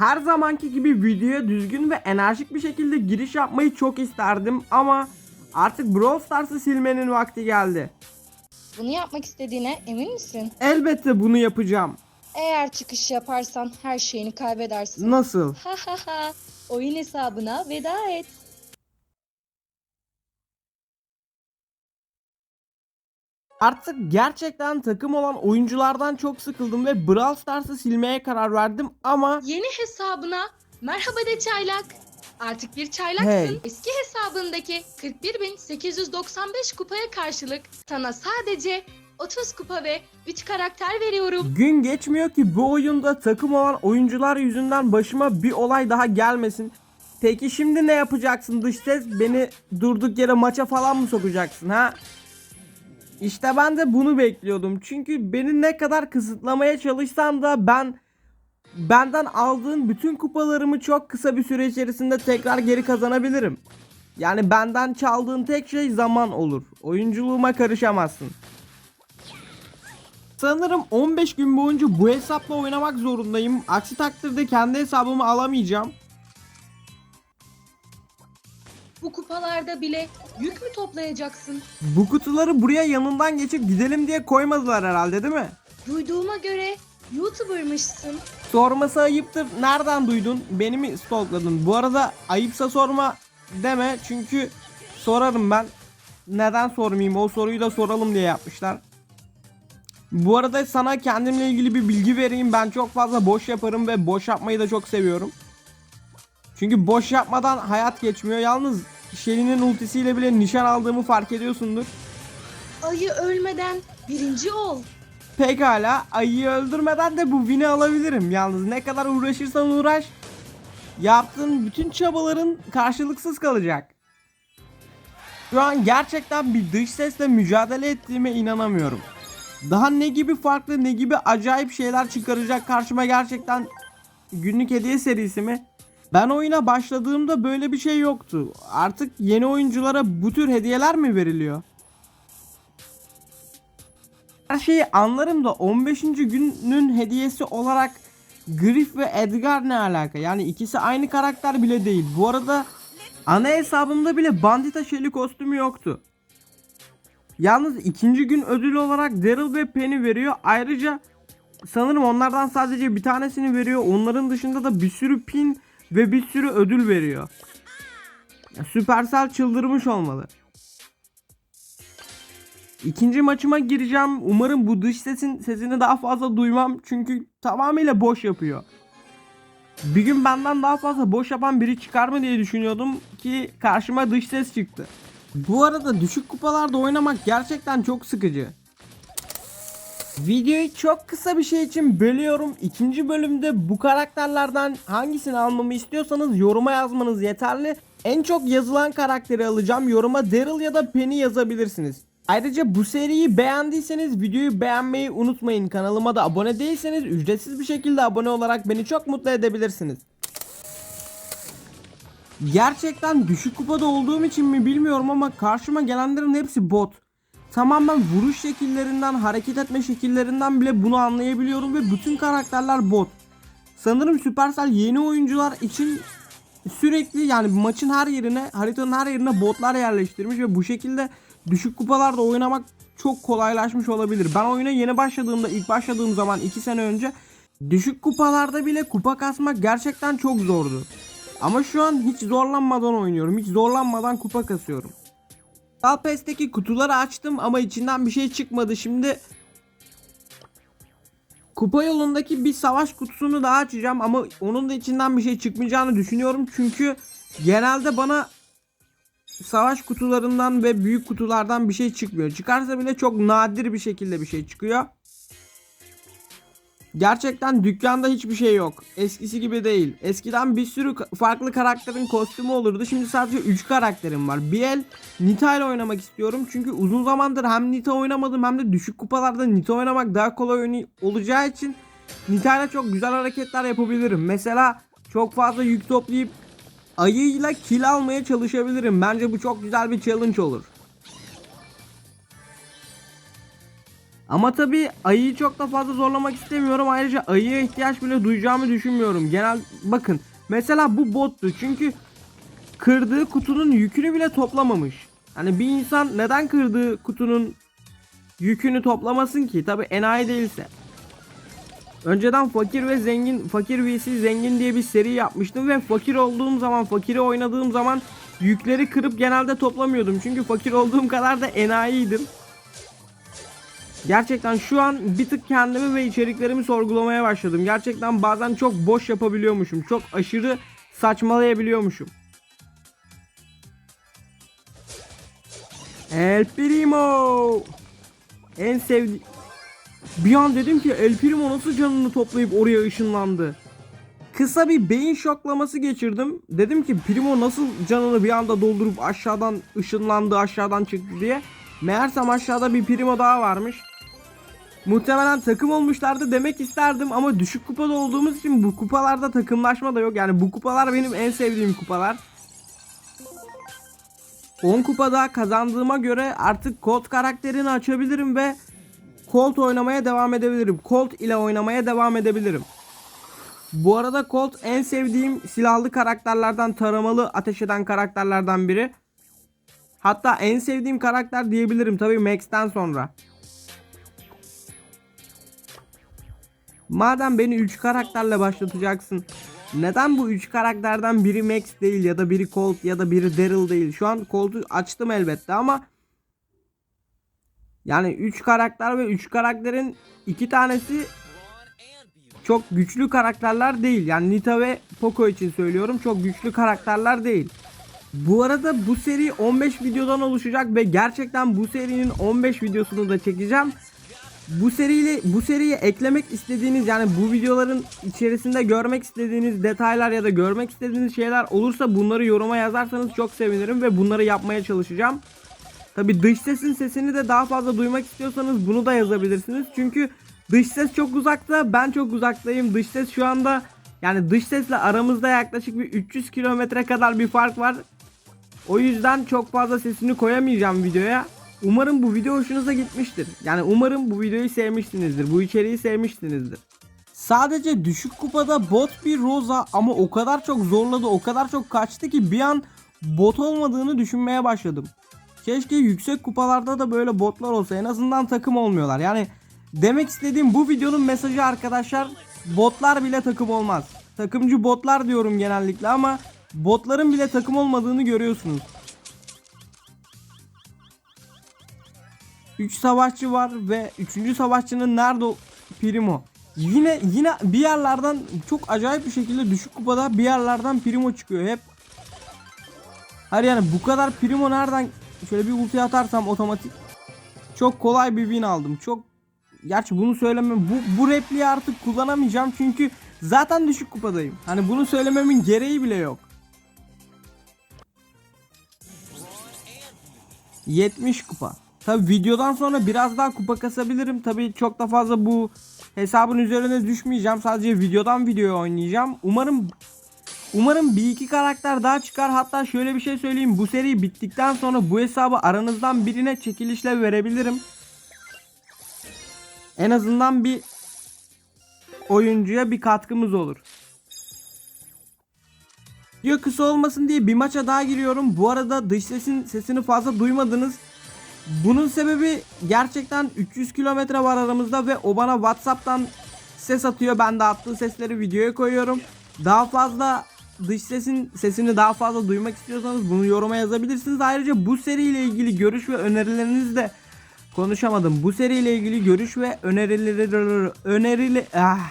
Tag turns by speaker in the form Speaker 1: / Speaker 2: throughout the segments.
Speaker 1: Her zamanki gibi videoya düzgün ve enerjik bir şekilde giriş yapmayı çok isterdim ama artık Brawl Stars'ı silmenin vakti geldi.
Speaker 2: Bunu yapmak istediğine emin misin?
Speaker 1: Elbette bunu yapacağım.
Speaker 2: Eğer çıkış yaparsan her şeyini kaybedersin.
Speaker 1: Nasıl?
Speaker 2: Ha ha ha. Oyun hesabına veda et.
Speaker 1: Artık gerçekten takım olan oyunculardan çok sıkıldım ve Brawl Stars'ı silmeye karar verdim ama
Speaker 2: Yeni hesabına merhaba de çaylak. Artık bir çaylaksın.
Speaker 1: Hey.
Speaker 2: Eski hesabındaki 41.895 kupaya karşılık sana sadece 30 kupa ve 3 karakter veriyorum.
Speaker 1: gün geçmiyor ki bu oyunda takım olan oyuncular yüzünden başıma bir olay daha gelmesin. Peki şimdi ne yapacaksın dış ses? Beni durduk yere maça falan mı sokacaksın ha? İşte ben de bunu bekliyordum. Çünkü beni ne kadar kısıtlamaya çalışsan da ben benden aldığın bütün kupalarımı çok kısa bir süre içerisinde tekrar geri kazanabilirim. Yani benden çaldığın tek şey zaman olur. Oyunculuğuma karışamazsın. Sanırım 15 gün boyunca bu hesapla oynamak zorundayım. Aksi takdirde kendi hesabımı alamayacağım.
Speaker 2: Bu kupalarda bile yük mü toplayacaksın?
Speaker 1: Bu kutuları buraya yanından geçip gidelim diye koymadılar herhalde değil mi?
Speaker 2: Duyduğuma göre YouTuber'mışsın.
Speaker 1: Sorması ayıptır. Nereden duydun? Beni mi stalkladın? Bu arada ayıpsa sorma deme. Çünkü sorarım ben. Neden sormayayım? O soruyu da soralım diye yapmışlar. Bu arada sana kendimle ilgili bir bilgi vereyim. Ben çok fazla boş yaparım ve boş yapmayı da çok seviyorum. Çünkü boş yapmadan hayat geçmiyor. Yalnız Shelly'nin ultisiyle bile nişan aldığımı fark ediyorsundur.
Speaker 2: Ayı ölmeden birinci ol.
Speaker 1: Pekala ayıyı öldürmeden de bu win'i alabilirim. Yalnız ne kadar uğraşırsan uğraş yaptığın bütün çabaların karşılıksız kalacak. Şu an gerçekten bir dış sesle mücadele ettiğime inanamıyorum. Daha ne gibi farklı ne gibi acayip şeyler çıkaracak karşıma gerçekten günlük hediye serisi mi? Ben oyuna başladığımda böyle bir şey yoktu. Artık yeni oyunculara bu tür hediyeler mi veriliyor? Her şeyi anlarım da 15. günün hediyesi olarak Griff ve Edgar ne alaka? Yani ikisi aynı karakter bile değil. Bu arada ana hesabımda bile Bandita Shelly kostümü yoktu. Yalnız ikinci gün ödül olarak Daryl ve Penny veriyor. Ayrıca sanırım onlardan sadece bir tanesini veriyor. Onların dışında da bir sürü pin ve bir sürü ödül veriyor. Ya, Supercell çıldırmış olmalı. İkinci maçıma gireceğim. Umarım bu dış sesin sesini daha fazla duymam. Çünkü tamamıyla boş yapıyor. Bir gün benden daha fazla boş yapan biri çıkar mı diye düşünüyordum ki karşıma dış ses çıktı. Bu arada düşük kupalarda oynamak gerçekten çok sıkıcı. Videoyu çok kısa bir şey için bölüyorum. İkinci bölümde bu karakterlerden hangisini almamı istiyorsanız yoruma yazmanız yeterli. En çok yazılan karakteri alacağım. Yoruma Daryl ya da Penny yazabilirsiniz. Ayrıca bu seriyi beğendiyseniz videoyu beğenmeyi unutmayın. Kanalıma da abone değilseniz ücretsiz bir şekilde abone olarak beni çok mutlu edebilirsiniz. Gerçekten düşük kupada olduğum için mi bilmiyorum ama karşıma gelenlerin hepsi bot. Tamamen vuruş şekillerinden, hareket etme şekillerinden bile bunu anlayabiliyorum ve bütün karakterler bot. Sanırım Supercell yeni oyuncular için sürekli yani maçın her yerine, haritanın her yerine botlar yerleştirmiş ve bu şekilde düşük kupalarda oynamak çok kolaylaşmış olabilir. Ben oyuna yeni başladığımda, ilk başladığım zaman 2 sene önce düşük kupalarda bile kupa kasmak gerçekten çok zordu. Ama şu an hiç zorlanmadan oynuyorum. Hiç zorlanmadan kupa kasıyorum. Alpest'teki kutuları açtım ama içinden bir şey çıkmadı. Şimdi kupa yolundaki bir savaş kutusunu daha açacağım ama onun da içinden bir şey çıkmayacağını düşünüyorum. Çünkü genelde bana savaş kutularından ve büyük kutulardan bir şey çıkmıyor. Çıkarsa bile çok nadir bir şekilde bir şey çıkıyor. Gerçekten dükkanda hiçbir şey yok. Eskisi gibi değil. Eskiden bir sürü farklı karakterin kostümü olurdu. Şimdi sadece 3 karakterim var. Bir el Nita ile oynamak istiyorum. Çünkü uzun zamandır hem Nita oynamadım hem de düşük kupalarda Nita oynamak daha kolay olacağı için Nita ile çok güzel hareketler yapabilirim. Mesela çok fazla yük toplayıp ayıyla kill almaya çalışabilirim. Bence bu çok güzel bir challenge olur. Ama tabi ayıyı çok da fazla zorlamak istemiyorum. Ayrıca ayıya ihtiyaç bile duyacağımı düşünmüyorum. Genel bakın mesela bu bottu. Çünkü kırdığı kutunun yükünü bile toplamamış. Hani bir insan neden kırdığı kutunun yükünü toplamasın ki? Tabi enayi değilse. Önceden fakir ve zengin, fakir vs zengin diye bir seri yapmıştım ve fakir olduğum zaman, fakiri oynadığım zaman yükleri kırıp genelde toplamıyordum. Çünkü fakir olduğum kadar da enayiydim. Gerçekten şu an bir tık kendimi ve içeriklerimi sorgulamaya başladım. Gerçekten bazen çok boş yapabiliyormuşum. Çok aşırı saçmalayabiliyormuşum. El Primo. En sevdi Bir an dedim ki El Primo nasıl canını toplayıp oraya ışınlandı. Kısa bir beyin şoklaması geçirdim. Dedim ki Primo nasıl canını bir anda doldurup aşağıdan ışınlandı, aşağıdan çıktı diye. Meğersem aşağıda bir Primo daha varmış. Muhtemelen takım olmuşlardı demek isterdim ama düşük kupada olduğumuz için bu kupalarda takımlaşma da yok. Yani bu kupalar benim en sevdiğim kupalar. 10 kupada kazandığıma göre artık Colt karakterini açabilirim ve Colt oynamaya devam edebilirim. Colt ile oynamaya devam edebilirim. Bu arada Colt en sevdiğim silahlı karakterlerden taramalı ateş eden karakterlerden biri. Hatta en sevdiğim karakter diyebilirim tabii Max'ten sonra. Madem beni 3 karakterle başlatacaksın. Neden bu 3 karakterden biri Max değil ya da biri Colt ya da biri Daryl değil? Şu an Colt'u açtım elbette ama yani 3 karakter ve 3 karakterin 2 tanesi çok güçlü karakterler değil. Yani Nita ve Poco için söylüyorum. Çok güçlü karakterler değil. Bu arada bu seri 15 videodan oluşacak ve gerçekten bu serinin 15 videosunu da çekeceğim. Bu seriyle bu seriye eklemek istediğiniz yani bu videoların içerisinde görmek istediğiniz detaylar ya da görmek istediğiniz şeyler olursa bunları yoruma yazarsanız çok sevinirim ve bunları yapmaya çalışacağım. Tabi dış sesin sesini de daha fazla duymak istiyorsanız bunu da yazabilirsiniz. Çünkü dış ses çok uzakta ben çok uzaktayım. Dış ses şu anda yani dış sesle aramızda yaklaşık bir 300 kilometre kadar bir fark var. O yüzden çok fazla sesini koyamayacağım videoya. Umarım bu video hoşunuza gitmiştir. Yani umarım bu videoyu sevmişsinizdir. Bu içeriği sevmişsinizdir. Sadece düşük kupada bot bir Rosa ama o kadar çok zorladı, o kadar çok kaçtı ki bir an bot olmadığını düşünmeye başladım. Keşke yüksek kupalarda da böyle botlar olsa en azından takım olmuyorlar. Yani demek istediğim bu videonun mesajı arkadaşlar botlar bile takım olmaz. Takımcı botlar diyorum genellikle ama botların bile takım olmadığını görüyorsunuz. 3 savaşçı var ve 3. savaşçının nerede? Primo. Yine yine bir yerlerden çok acayip bir şekilde düşük kupada bir yerlerden Primo çıkıyor hep. Hayır yani bu kadar Primo nereden şöyle bir ulti atarsam otomatik çok kolay bir win aldım. Çok Gerçi bunu söylemem bu bu repliği artık kullanamayacağım çünkü zaten düşük kupadayım. Hani bunu söylememin gereği bile yok. 70 kupa. Tabi videodan sonra biraz daha kupa kasabilirim. Tabi çok da fazla bu hesabın üzerine düşmeyeceğim. Sadece videodan videoya oynayacağım. Umarım umarım bir iki karakter daha çıkar. Hatta şöyle bir şey söyleyeyim. Bu seri bittikten sonra bu hesabı aranızdan birine çekilişle verebilirim. En azından bir oyuncuya bir katkımız olur. Video kısa olmasın diye bir maça daha giriyorum. Bu arada dış sesin sesini fazla duymadınız. Bunun sebebi gerçekten 300 kilometre var aramızda ve o bana Whatsapp'tan ses atıyor. Ben de attığı sesleri videoya koyuyorum. Daha fazla dış sesin sesini daha fazla duymak istiyorsanız bunu yoruma yazabilirsiniz. Ayrıca bu seriyle ilgili görüş ve önerilerinizi de konuşamadım. Bu seriyle ilgili görüş ve önerileri önerili ah,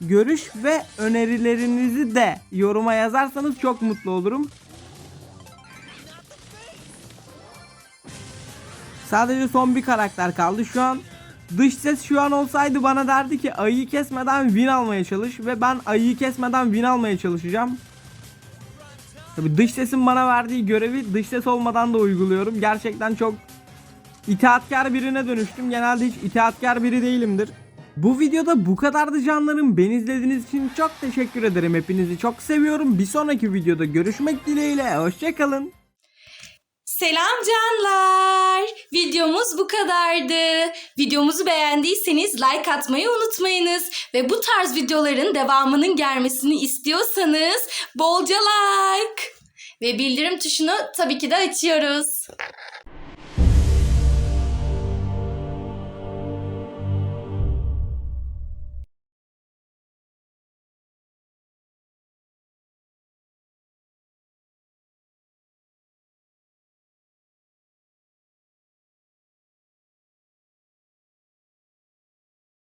Speaker 1: görüş ve önerilerinizi de yoruma yazarsanız çok mutlu olurum. Sadece son bir karakter kaldı. Şu an dış ses şu an olsaydı bana derdi ki ayıyı kesmeden win almaya çalış ve ben ayıyı kesmeden win almaya çalışacağım. Tabi dış sesin bana verdiği görevi dış ses olmadan da uyguluyorum. Gerçekten çok itaatkar birine dönüştüm. Genelde hiç itaatkar biri değilimdir. Bu videoda bu kadardı canlarım. Beni izlediğiniz için çok teşekkür ederim. Hepinizi çok seviyorum. Bir sonraki videoda görüşmek dileğiyle. Hoşçakalın.
Speaker 2: Selam canlar. Videomuz bu kadardı. Videomuzu beğendiyseniz like atmayı unutmayınız. Ve bu tarz videoların devamının gelmesini istiyorsanız bolca like. Ve bildirim tuşunu tabii ki de açıyoruz.